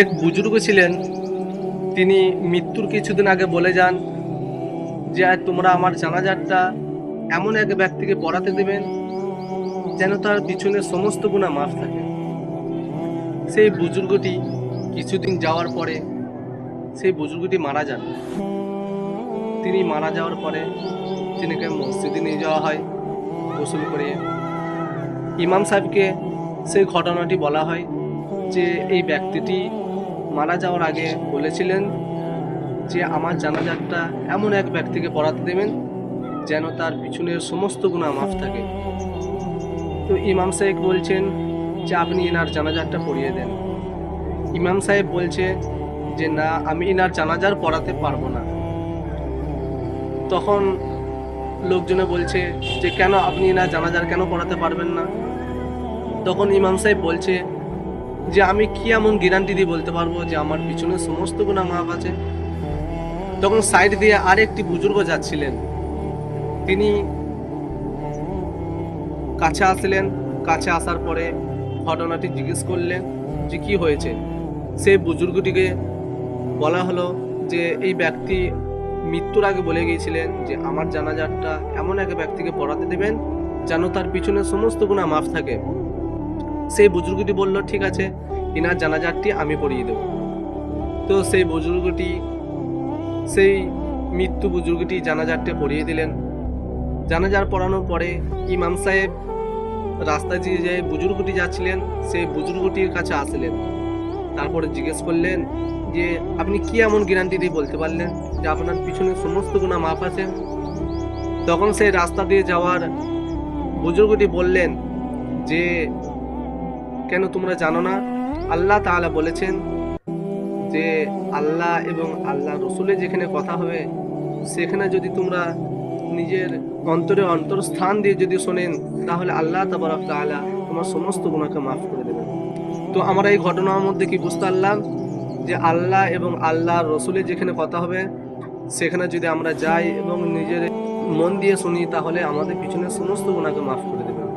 এক বুজুর্গ ছিলেন। তিনি মৃত্যুর কিছুদিন আগে বলে যান যে তোমরা আমার জানাজারটা এমন এক ব্যক্তিকে পড়াতে দেবেন যেন তার পিছনে সমস্ত গুণা মাফ থাকে। সেই বুজুর্গটি কিছুদিন যাওয়ার পরে সেই বুজুর্গটি মারা যান। তিনি মারা যাওয়ার পরে তিনিকে মসজিদে নিয়ে যাওয়া হয়। গোসল করে ইমাম সাহেবকে সেই ঘটনাটি বলা হয় যে এই ব্যক্তিটি মারা যাওয়ার আগে বলেছিলেন যে আমার জানাজারটা এমন এক ব্যক্তিকে পড়াতে দেবেন যেন তার পিছনের সমস্ত গুণা মাফ থাকে। তো ইমাম সাহেব বলছেন যে আপনি এনার জানাজারটা পড়িয়ে দেন। ইমাম সাহেব বলছে যে না, আমি এনার জানাজার পড়াতে পারব না। তখন লোকজনে বলছে যে কেন আপনি এনার জানাজার কেন পড়াতে পারবেন না? তখন ইমাম সাহেব বলছে যে, আমি কি এমন গ্যারান্টি দিয়ে বলতে পারব যে, আমার পিছনে সমস্ত গুণা মাপ আছে? তখন সাইড দিয়ে আরেকটি বুজুর্গ যাচ্ছিলেন। তিনি কাছে আসলেন। কাছে আসার পরে ঘটনাটি জিজ্ঞেস করলেন যে, কি হয়েছে? সেই বুজুর্গটিকে বলা হলো যে, এই ব্যক্তি মৃত্যুর আগে বলে গিয়েছিলেন যে, আমার জানাজারটা এমন এক ব্যক্তিকে পড়াতে দেবেন যেন তার পিছনে সমস্ত গুণা মাফ থাকে। সেই বুজুর্গটি বলল, ঠিক আছে, ইনার জানাজারটি আমি পড়িয়ে দেব। তো সেই বুজুর্গটি, সেই মৃত্যু বুজুর্গটি জানাজারটি পড়িয়ে দিলেন। জানাজার পড়ানোর পরে ইমাম সাহেব রাস্তা দিয়ে যে বুজুর্গটি যাচ্ছিলেন, সেই বুজুর্গটির কাছে আসলেন। তারপরে জিজ্ঞেস করলেন যে, আপনি কি এমন গ্যারান্টি দিয়ে বলতে পারলেন যে আপনার পিছনে সমস্ত গুণা মাফ আছে? তখন সেই রাস্তা দিয়ে যাওয়ার বুজুর্গটি বললেন যে কেন তোমরা জানো না? আল্লাহ তাআলা বলেছেন যে, আল্লাহ এবং আল্লাহ রসুলের যেখানে কথা হবে, সেখানে যদি তোমরা নিজের অন্তরে অন্তরস্থান দিয়ে যদি শোনেন, তাহলে আল্লাহ তাবারক তাআলা তোমার সমস্ত গুণাকে মাফ করে দেবেন। তো আমরা এই ঘটনার মধ্যে কি বুঝতে পারলাম? যে আল্লাহ এবং আল্লাহ রসুলের যেখানে কথা হবে, সেখানে যদি আমরা যাই এবং নিজের মন দিয়ে শুনি, তাহলে আমাদের পিছনে সমস্ত গুণাকে মাফ করে দেবেন।